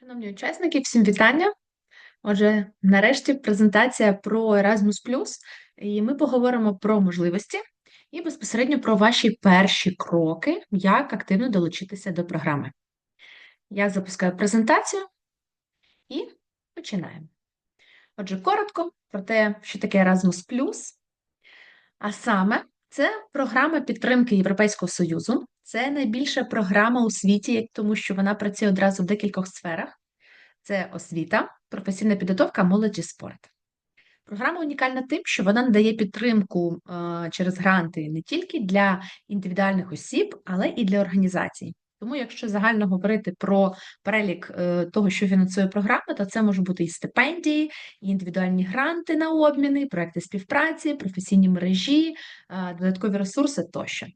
Шановні учасники, всім вітання. Отже, нарешті презентація про Erasmus+, і ми поговоримо про можливості і безпосередньо про ваші перші кроки, як активно долучитися до програми. Я запускаю презентацію і починаємо. Отже, коротко про те, що таке Erasmus+, а саме це програма підтримки Європейського Союзу. Це найбільша програма у світі, тому що вона працює одразу в декількох сферах. Це освіта, професійна підготовка, молодь і спорт. Програма унікальна тим, що вона надає підтримку е, через гранти не тільки для індивідуальних осіб, але і для організацій. Тому, якщо загально говорити про перелік е, того, що фінансує програма, то це може бути і стипендії, і індивідуальні гранти на обміни, проекти співпраці, професійні мережі, е, додаткові ресурси тощо.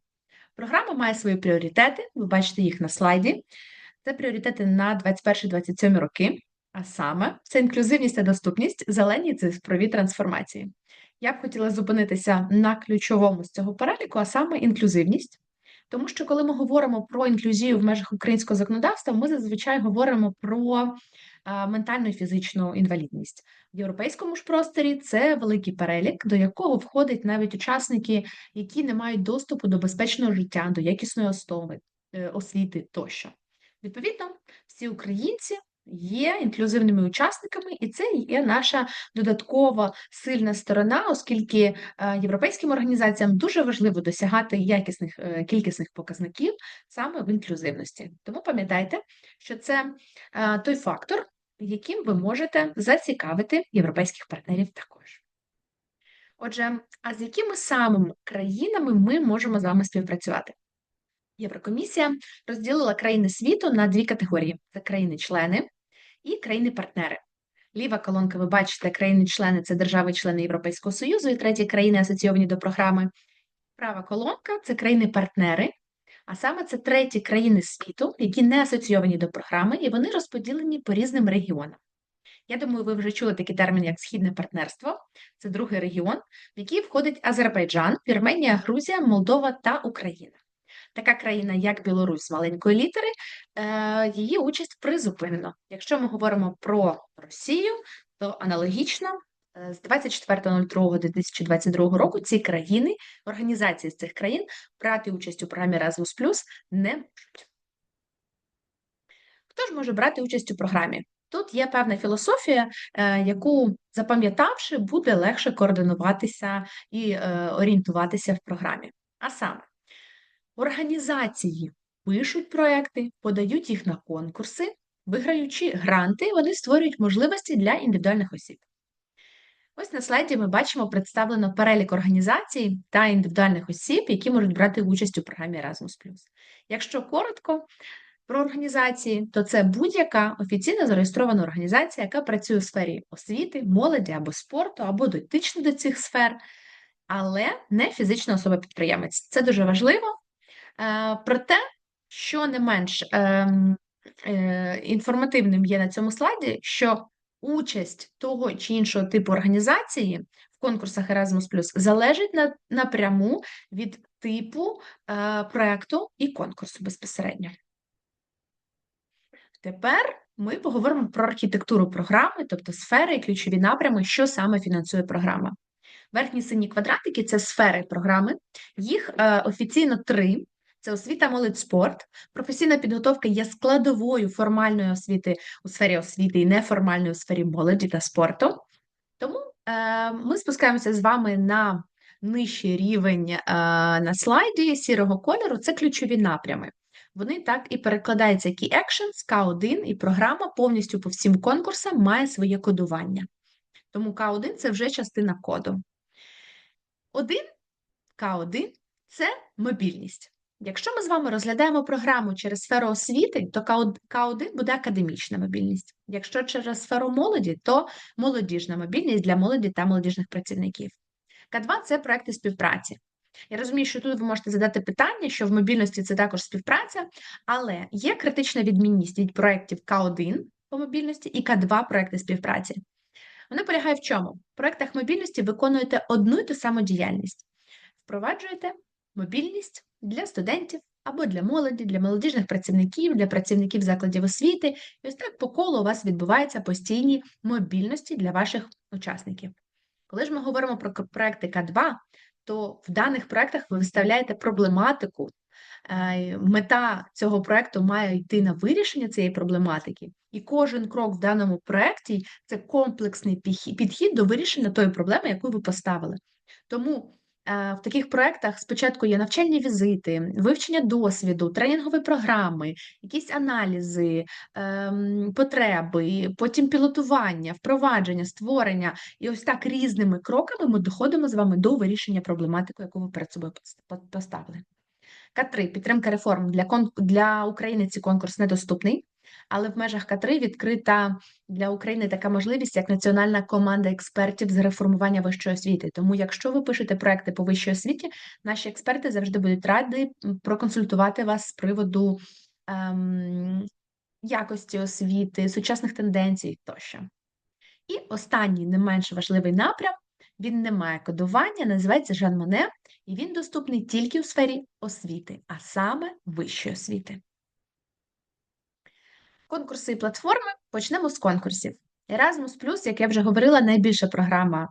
Програма має свої пріоритети, ви бачите їх на слайді. Це пріоритети на 21-27 роки, а саме це інклюзивність та доступність, зелені цифрові трансформації. Я б хотіла зупинитися на ключовому з цього переліку, а саме інклюзивність. Тому що, коли ми говоримо про інклюзію в межах українського законодавства, ми зазвичай говоримо про ментальну і фізичну інвалідність. В європейському ж просторі це великий перелік, до якого входять навіть учасники, які не мають доступу до безпечного життя, до якісної основи, е, освіти тощо. Відповідно, всі українці є інклюзивними учасниками, і це є наша додаткова сильна сторона, оскільки е, європейським організаціям дуже важливо досягати якісних е, кількісних показників саме в інклюзивності. Тому пам'ятайте, що це той фактор, яким ви можете зацікавити європейських партнерів також. Отже, а з якими самими країнами ми можемо з вами співпрацювати? Єврокомісія розділила країни світу на дві категорії: це країни-члени і країни-партнери. Ліва колонка, ви бачите, країни-члени це держави-члени Європейського Союзу, і треті країни асоційовані до програми. Права колонка це країни-партнери, а саме це треті країни світу, які не асоційовані до програми, і вони розподілені по різним регіонам. Я думаю, ви вже чули такий термін, як Східне партнерство. Це другий регіон, в який входить Азербайджан, Вірменія, Грузія, Молдова та Україна. Така країна, як Білорусь з маленької літери, е, її участь призупинено. Якщо ми говоримо про Росію, то аналогічно з 24.02.2022 року ці країни, організації з цих країн брати участь у програмі Erasmus Plus не можуть. Хто ж може брати участь у програмі? Тут є певна філософія, е, яку, запам'ятавши, буде легше координуватися і орієнтуватися в програмі. А саме, Організації пишуть проекти, подають їх на конкурси, виграючи гранти, вони створюють можливості для індивідуальних осіб. Ось на слайді ми бачимо представлено перелік організацій та індивідуальних осіб, які можуть брати участь у програмі Erasmus. Якщо коротко про організації, то це будь-яка офіційно зареєстрована організація, яка працює у сфері освіти, молоді або спорту, або дотична до цих сфер, але не фізична особа-підприємець. Це дуже важливо. Е, проте, що не менш ем, е, інформативним є на цьому слайді, що участь того чи іншого типу організації в конкурсах Erasmus залежить напряму від типу е, проекту і конкурсу безпосередньо. Тепер ми поговоримо про архітектуру програми, тобто сфери і ключові напрями, що саме фінансує програма. Верхні сині квадратики це сфери програми, їх е, офіційно три. Це освіта, молодь, спорт. Професійна підготовка є складовою формальної освіти у сфері освіти і неформальної у сфері молоді та спорту. Тому е, ми спускаємося з вами на нижчий рівень е, на слайді сірого кольору це ключові напрями. Вони так і перекладаються Key Actions, K1, і програма повністю по всім конкурсам має своє кодування. Тому К1 це вже частина коду. 1 К1 це мобільність. Якщо ми з вами розглядаємо програму через сферу освіти, то К1 буде академічна мобільність. Якщо через сферу молоді, то молодіжна мобільність для молоді та молодіжних працівників. К2 це проекти співпраці. Я розумію, що тут ви можете задати питання, що в мобільності це також співпраця, але є критична відмінність від проєктів К1 по мобільності і К2 проекти співпраці. Вона полягає в чому? В проєктах мобільності виконуєте одну і ту саму діяльність, впроваджуєте мобільність для студентів або для молоді, для молодіжних працівників, для працівників закладів освіти. І ось так по колу у вас відбуваються постійні мобільності для ваших учасників. Коли ж ми говоримо про проекти К2, то в даних проектах ви виставляєте проблематику. Е, мета цього проекту має йти на вирішення цієї проблематики, і кожен крок в даному проекті це комплексний підхід до вирішення тої проблеми, яку ви поставили. Тому в таких проєктах спочатку є навчальні візити, вивчення досвіду, тренінгові програми, якісь аналізи, ем, потреби, потім пілотування, впровадження, створення. І ось так різними кроками ми доходимо з вами до вирішення проблематики, яку ви перед собою поставили. К3 підтримка реформ для для України. Ці конкурс недоступний але в межах К3 відкрита для України така можливість, як національна команда експертів з реформування вищої освіти. Тому, якщо ви пишете проекти по вищій освіті, наші експерти завжди будуть раді проконсультувати вас з приводу ем, якості освіти, сучасних тенденцій тощо. І останній не менш важливий напрям. Він не має кодування, називається Жан Моне, і він доступний тільки у сфері освіти, а саме вищої освіти. Конкурси і платформи почнемо з конкурсів. Erasmus+, як я вже говорила, найбільша програма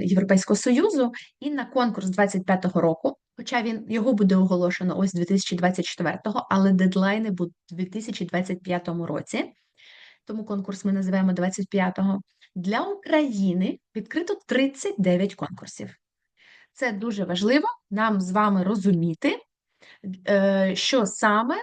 Європейського Союзу, і на конкурс 25-го року, хоча він його буде оголошено ось 2024-го, але дедлайни будуть у 2025 році. Тому конкурс ми називаємо 25-го. Для України відкрито 39 конкурсів. Це дуже важливо нам з вами розуміти, е, що саме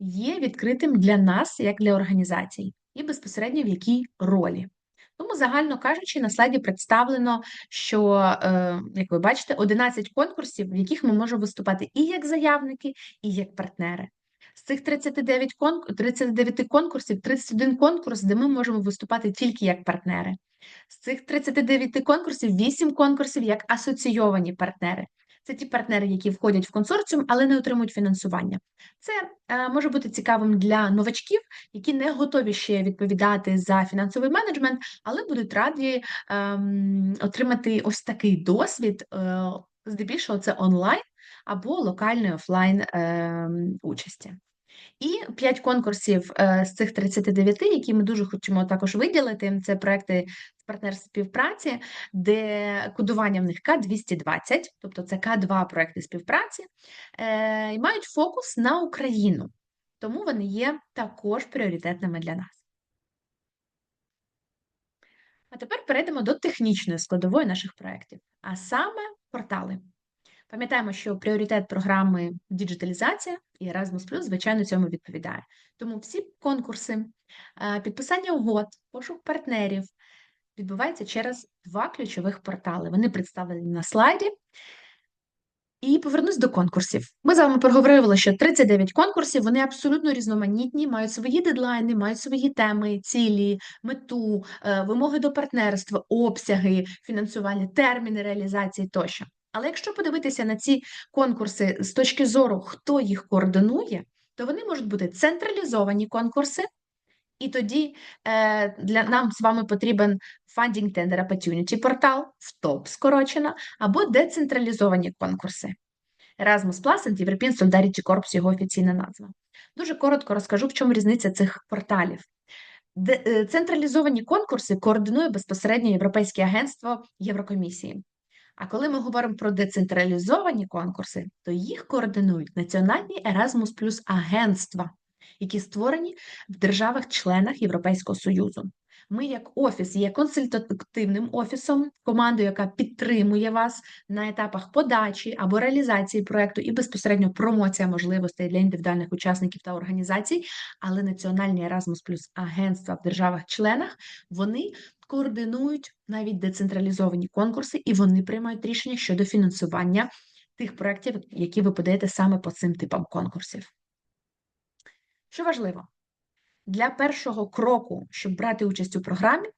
є відкритим для нас, як для організацій, і безпосередньо в якій ролі. Тому, загально кажучи, на слайді представлено, що, е, як ви бачите, 11 конкурсів, в яких ми можемо виступати і як заявники, і як партнери. З цих 39 конкурсів, 39 конкурсів, 31 конкурс, де ми можемо виступати тільки як партнери. З цих 39 конкурсів, 8 конкурсів як асоційовані партнери. Це ті партнери, які входять в консорціум, але не отримують фінансування. Це е, може бути цікавим для новачків, які не готові ще відповідати за фінансовий менеджмент, але будуть раді е, отримати ось такий досвід, е, здебільшого це онлайн або локальної офлайн е, участі. І п'ять конкурсів е, з цих 39, які ми дуже хочемо також виділити. Це проекти з партнерств співпраці, де кодування в них К220, тобто це К2 проекти співпраці, е, і мають фокус на Україну. Тому вони є також пріоритетними для нас. А тепер перейдемо до технічної складової наших проєктів, а саме портали. Пам'ятаємо, що пріоритет програми діджиталізація і Erasmus+, звичайно, цьому відповідає. Тому всі конкурси, е, підписання угод, пошук партнерів відбувається через два ключових портали. Вони представлені на слайді. І повернусь до конкурсів. Ми з вами проговорювали, що 39 конкурсів, вони абсолютно різноманітні, мають свої дедлайни, мають свої теми, цілі, мету, е, вимоги до партнерства, обсяги, фінансування, терміни реалізації тощо. Але якщо подивитися на ці конкурси з точки зору, хто їх координує, то вони можуть бути централізовані конкурси, і тоді е, для нам з вами потрібен Funding Tender Opportunity портал, ФТОП скорочено, або децентралізовані конкурси. Erasmus Plus and European Solidarity Corps – його офіційна назва. Дуже коротко розкажу, в чому різниця цих порталів. Е, централізовані конкурси координує безпосередньо Європейське агентство Єврокомісії. А коли ми говоримо про децентралізовані конкурси, то їх координують національні Erasmus Plus агентства, які створені в державах-членах Європейського Союзу. Ми, як офіс, є консультативним офісом, командою, яка підтримує вас на етапах подачі або реалізації проєкту і безпосередньо промоція можливостей для індивідуальних учасників та організацій. Але національні Erasmus Plus агентства в державах-членах вони координують навіть децентралізовані конкурси, і вони приймають рішення щодо фінансування тих проєктів, які ви подаєте саме по цим типам конкурсів. Що важливо, для першого кроку, щоб брати участь у програмі,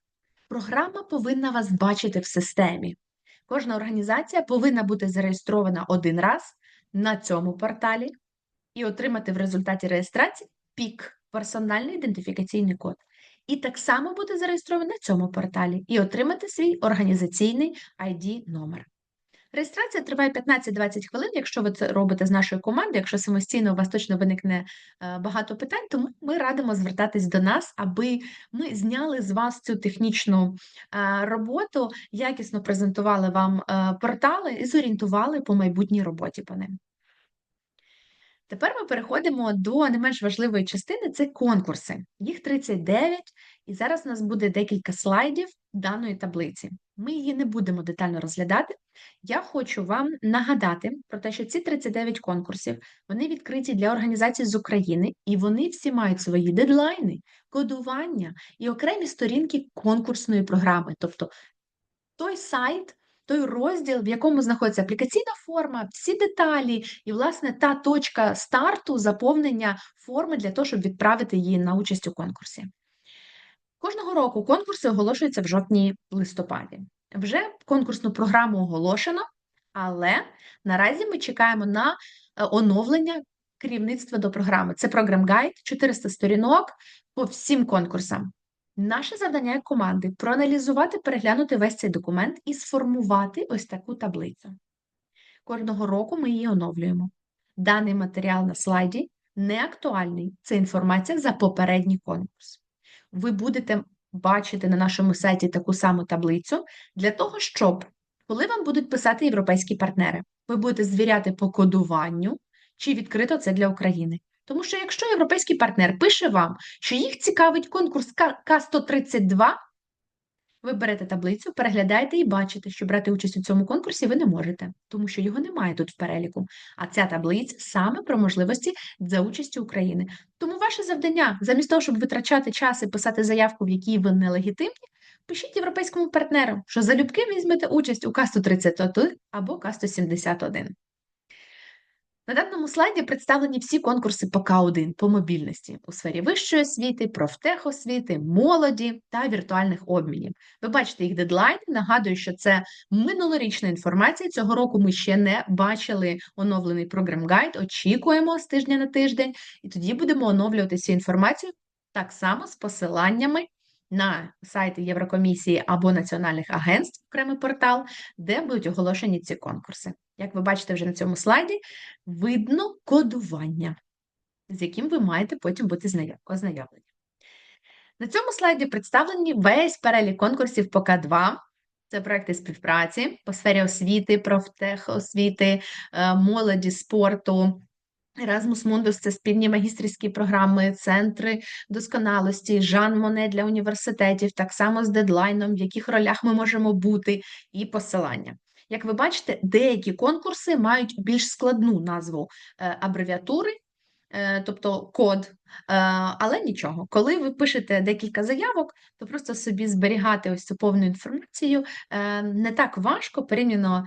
програма повинна вас бачити в системі. Кожна організація повинна бути зареєстрована один раз на цьому порталі і отримати в результаті реєстрації пік персональний ідентифікаційний код і так само бути зареєстрований на цьому порталі і отримати свій організаційний ID номер. Реєстрація триває 15-20 хвилин, якщо ви це робите з нашою командою, якщо самостійно у вас точно виникне е, багато питань, тому ми радимо звертатись до нас, аби ми зняли з вас цю технічну е, роботу, якісно презентували вам е, портали і зорієнтували по майбутній роботі по ним. Тепер ми переходимо до не менш важливої частини це конкурси. Їх 39, і зараз у нас буде декілька слайдів даної таблиці. Ми її не будемо детально розглядати. Я хочу вам нагадати про те, що ці 39 конкурсів вони відкриті для організацій з України, і вони всі мають свої дедлайни, кодування і окремі сторінки конкурсної програми. Тобто той сайт той розділ, в якому знаходиться аплікаційна форма, всі деталі, і, власне, та точка старту заповнення форми для того, щоб відправити її на участь у конкурсі. Кожного року конкурси оголошуються в жовтні-листопаді. Вже конкурсну програму оголошено, але наразі ми чекаємо на е, оновлення керівництва до програми. Це програм гайд, 400 сторінок по всім конкурсам. Наше завдання як команди проаналізувати, переглянути весь цей документ і сформувати ось таку таблицю. Кожного року ми її оновлюємо. Даний матеріал на слайді не актуальний. Це інформація за попередній конкурс. Ви будете бачити на нашому сайті таку саму таблицю для того, щоб, коли вам будуть писати європейські партнери, ви будете звіряти по кодуванню, чи відкрито це для України. Тому що якщо європейський партнер пише вам, що їх цікавить конкурс К132, ви берете таблицю, переглядаєте і бачите, що брати участь у цьому конкурсі ви не можете, тому що його немає тут в переліку. А ця таблиця саме про можливості за участю України. Тому ваше завдання, замість того, щоб витрачати час і писати заявку, в якій ви нелегітимні, пишіть європейському партнеру, що залюбки візьмете участь у К131 або К171. На даному слайді представлені всі конкурси по К1 по мобільності у сфері вищої освіти, профтехосвіти, молоді та віртуальних обмінів. Ви бачите їх дедлайни. Нагадую, що це минулорічна інформація. Цього року ми ще не бачили оновлений програм гайд. Очікуємо з тижня на тиждень, і тоді будемо оновлювати цю інформацію так само з посиланнями на сайти Єврокомісії або національних агентств, окремий портал, де будуть оголошені ці конкурси. Як ви бачите вже на цьому слайді, видно кодування, з яким ви маєте потім бути ознайомлені. На цьому слайді представлені весь перелік конкурсів по К2. Це проекти співпраці по сфері освіти, профтехосвіти, е, молоді, спорту, Erasmus Mundus – це спільні магістрські програми, центри досконалості, Жан Моне для університетів, так само з дедлайном, в яких ролях ми можемо бути, і посилання. Як ви бачите, деякі конкурси мають більш складну назву е, абревіатури, тобто код. Е, але нічого, коли ви пишете декілька заявок, то просто собі зберігати ось цю повну інформацію е, не так важко порівняно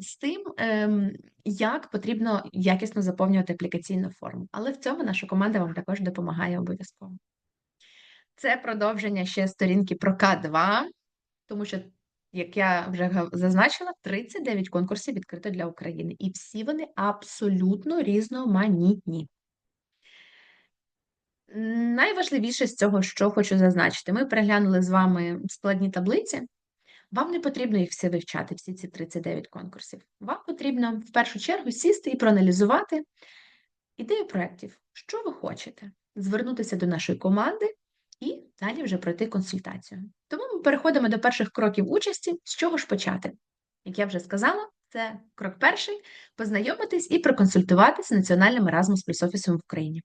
з тим, ем, як потрібно якісно заповнювати аплікаційну форму. Але в цьому наша команда вам також допомагає обов'язково. Це продовження ще сторінки про К2, тому що як я вже зазначила, 39 конкурсів відкрито для України, і всі вони абсолютно різноманітні. Найважливіше з цього, що хочу зазначити, ми переглянули з вами складні таблиці. Вам не потрібно їх всі вивчати, всі ці 39 конкурсів. Вам потрібно в першу чергу сісти і проаналізувати ідею проєктів, що ви хочете, звернутися до нашої команди і далі вже пройти консультацію. Тому переходимо до перших кроків участі, з чого ж почати. Як я вже сказала, це крок перший познайомитись і проконсультуватися з національним Erasmus плюс офісом в Україні.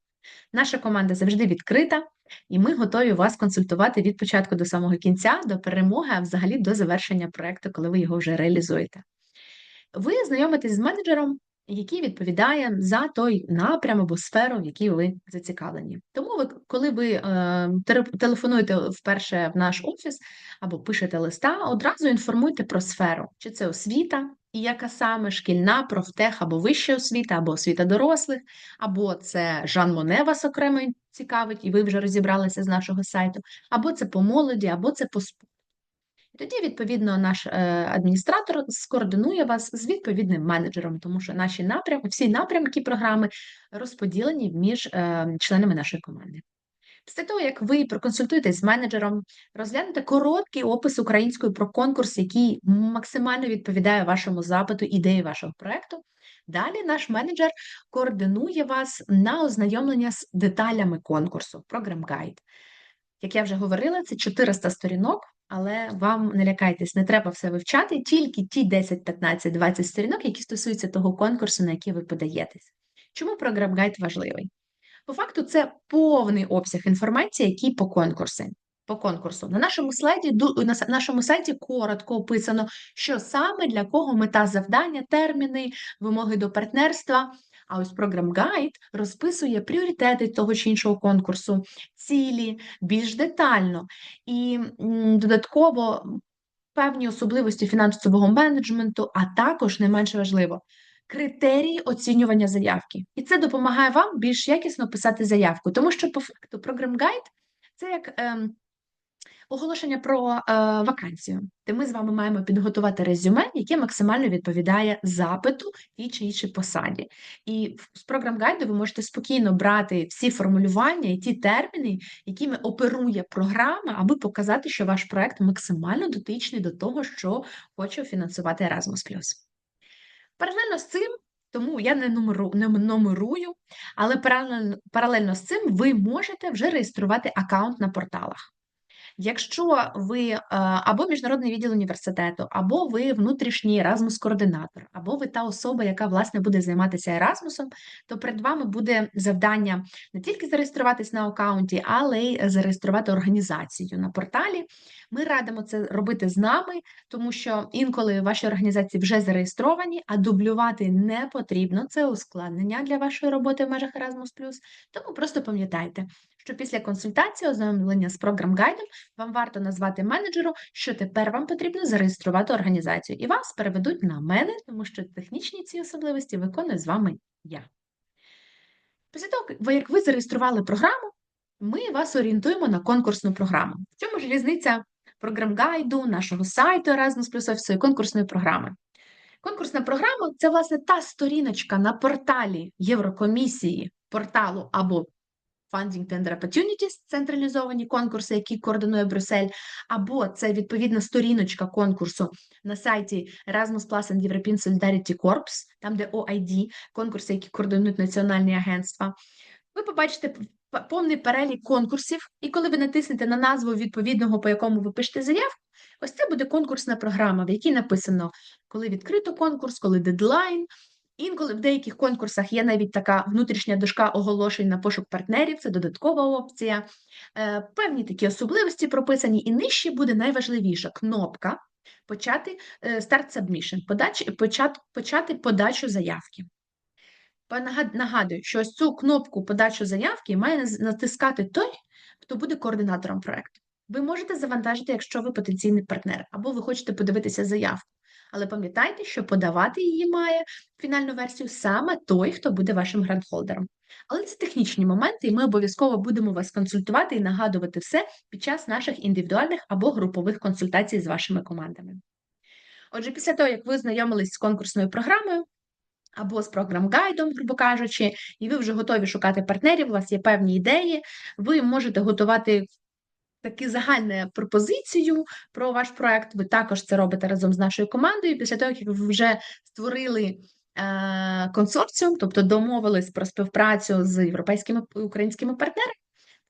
Наша команда завжди відкрита, і ми готові вас консультувати від початку до самого кінця, до перемоги, а взагалі до завершення проєкту, коли ви його вже реалізуєте. Ви знайомитесь з менеджером який відповідає за той напрям або сферу, в якій ви зацікавлені. Тому ви, коли ви е, телефонуєте вперше в наш офіс або пишете листа, одразу інформуйте про сферу, чи це освіта, і яка саме шкільна, профтех або вища освіта, або освіта дорослих, або це Жан Моне вас окремо цікавить, і ви вже розібралися з нашого сайту, або це по молоді, або це по спорту. Тоді, відповідно, наш е, адміністратор скоординує вас з відповідним менеджером, тому що наші напрямки, всі напрямки програми розподілені між е, членами нашої команди. Після того, як ви проконсультуєтесь з менеджером, розглянете короткий опис українською про конкурс, який максимально відповідає вашому запиту, ідеї вашого проекту. Далі наш менеджер координує вас на ознайомлення з деталями конкурсу, програм гайд. Як я вже говорила, це 400 сторінок, але вам не лякайтесь, не треба все вивчати, тільки ті 10, 15, 20 сторінок, які стосуються того конкурсу, на який ви подаєтесь. Чому програм гайд важливий? По факту, це повний обсяг інформації, який по конкурсі. По конкурсу. На нашому слайді на нашому сайті коротко описано, що саме для кого мета завдання, терміни, вимоги до партнерства. А ось програм гайд розписує пріоритети того чи іншого конкурсу, цілі більш детально і додатково певні особливості фінансового менеджменту, а також не менш важливо. Критерії оцінювання заявки. І це допомагає вам більш якісно писати заявку, тому що, по факту, програм гайд це як ем, оголошення про е, вакансію, де ми з вами маємо підготувати резюме, яке максимально відповідає запиту тій чи іншій посаді. І з програм гайду ви можете спокійно брати всі формулювання і ті терміни, якими оперує програма, аби показати, що ваш проект максимально дотичний до того, що хоче фінансувати Erasmus+. Паралельно з цим. Тому я не нумеру, не нумерую, але паралельно, паралельно з цим ви можете вже реєструвати аккаунт на порталах. Якщо ви е, або міжнародний відділ університету, або ви внутрішній Erasmus-координатор, або ви та особа, яка власне буде займатися Ерасмусом, то перед вами буде завдання не тільки зареєструватись на аккаунті, але й зареєструвати організацію на порталі. Ми радимо це робити з нами, тому що інколи ваші організації вже зареєстровані, а дублювати не потрібно. Це ускладнення для вашої роботи в межах Erasmus+. Тому просто пам'ятайте, що після консультації ознайомлення з програм гайдом вам варто назвати менеджеру, що тепер вам потрібно зареєструвати організацію, і вас переведуть на мене, тому що технічні ці особливості виконую з вами я. Після того, як ви зареєстрували програму, ми вас орієнтуємо на конкурсну програму. В чому ж різниця програм гайду, нашого сайту Erasmus Plus Office і конкурсної програми? Конкурсна програма це, власне, та сторіночка на порталі Єврокомісії, порталу або Funding Tender Opportunities, централізовані конкурси, які координує Брюссель, або це відповідна сторіночка конкурсу на сайті Erasmus Plus and European Solidarity Corps, там де OID, конкурси, які координують національні агентства. Ви побачите повний перелік конкурсів, і коли ви натиснете на назву відповідного, по якому ви пишете заявку, ось це буде конкурсна програма, в якій написано, коли відкрито конкурс, коли дедлайн. Інколи в деяких конкурсах є навіть така внутрішня дошка оголошень на пошук партнерів, це додаткова опція. Е, певні такі особливості прописані, і нижче буде найважливіша кнопка почати е, Start Submission, почати, почати подачу заявки. Нагадую, що ось цю кнопку подачу заявки має натискати той, хто буде координатором проєкту. Ви можете завантажити, якщо ви потенційний партнер, або ви хочете подивитися заявку. Але пам'ятайте, що подавати її має фінальну версію саме той, хто буде вашим грантхолдером. Але це технічні моменти, і ми обов'язково будемо вас консультувати і нагадувати все під час наших індивідуальних або групових консультацій з вашими командами. Отже, після того, як ви знайомились з конкурсною програмою, або з програм-гайдом, грубо кажучи, і ви вже готові шукати партнерів, у вас є певні ідеї, ви можете готувати таку загальну пропозицію про ваш проект. Ви також це робите разом з нашою командою. Після того, як ви вже створили е, консорціум, тобто домовились про співпрацю з європейськими українськими партнерами,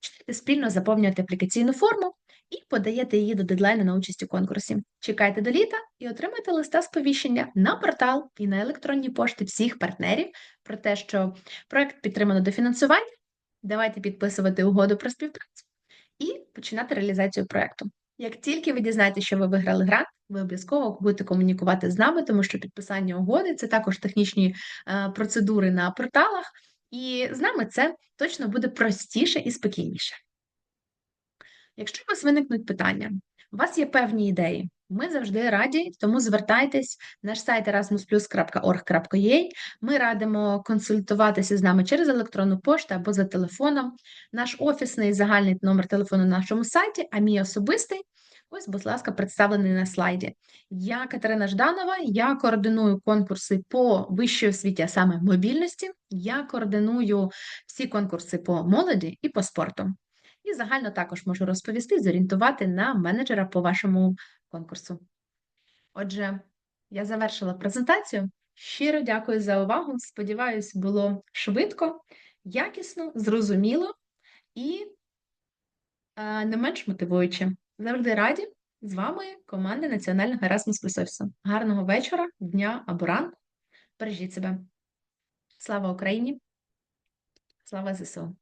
почнете спільно заповнювати аплікаційну форму і подаєте її до дедлайну на участь у конкурсі. Чекайте до літа і отримайте листа сповіщення на портал і на електронні пошти всіх партнерів про те, що проект підтримано до фінансування. Давайте підписувати угоду про співпрацю і починати реалізацію проекту. Як тільки ви дізнаєтеся, що ви виграли грант, ви обов'язково будете комунікувати з нами, тому що підписання угоди це також технічні е, процедури на порталах, і з нами це точно буде простіше і спокійніше. Якщо у вас виникнуть питання, у вас є певні ідеї, ми завжди раді, тому звертайтесь наш сайт erasmusplus.org.ua. Ми радимо консультуватися з нами через електронну пошту або за телефоном. Наш офісний загальний номер телефону на нашому сайті, а мій особистий. Ось, будь ласка, представлений на слайді. Я Катерина Жданова, я координую конкурси по вищій освіті, а саме мобільності. Я координую всі конкурси по молоді і по спорту. І загально також можу розповісти, зорієнтувати на менеджера по вашому конкурсу. Отже, я завершила презентацію. Щиро дякую за увагу. Сподіваюсь, було швидко, якісно, зрозуміло і е, не менш мотивуюче. Завжди раді з вами команда Національного Erasmus Плюс Офісу. Гарного вечора, дня або ранку. Бережіть себе. Слава Україні! Слава ЗСУ!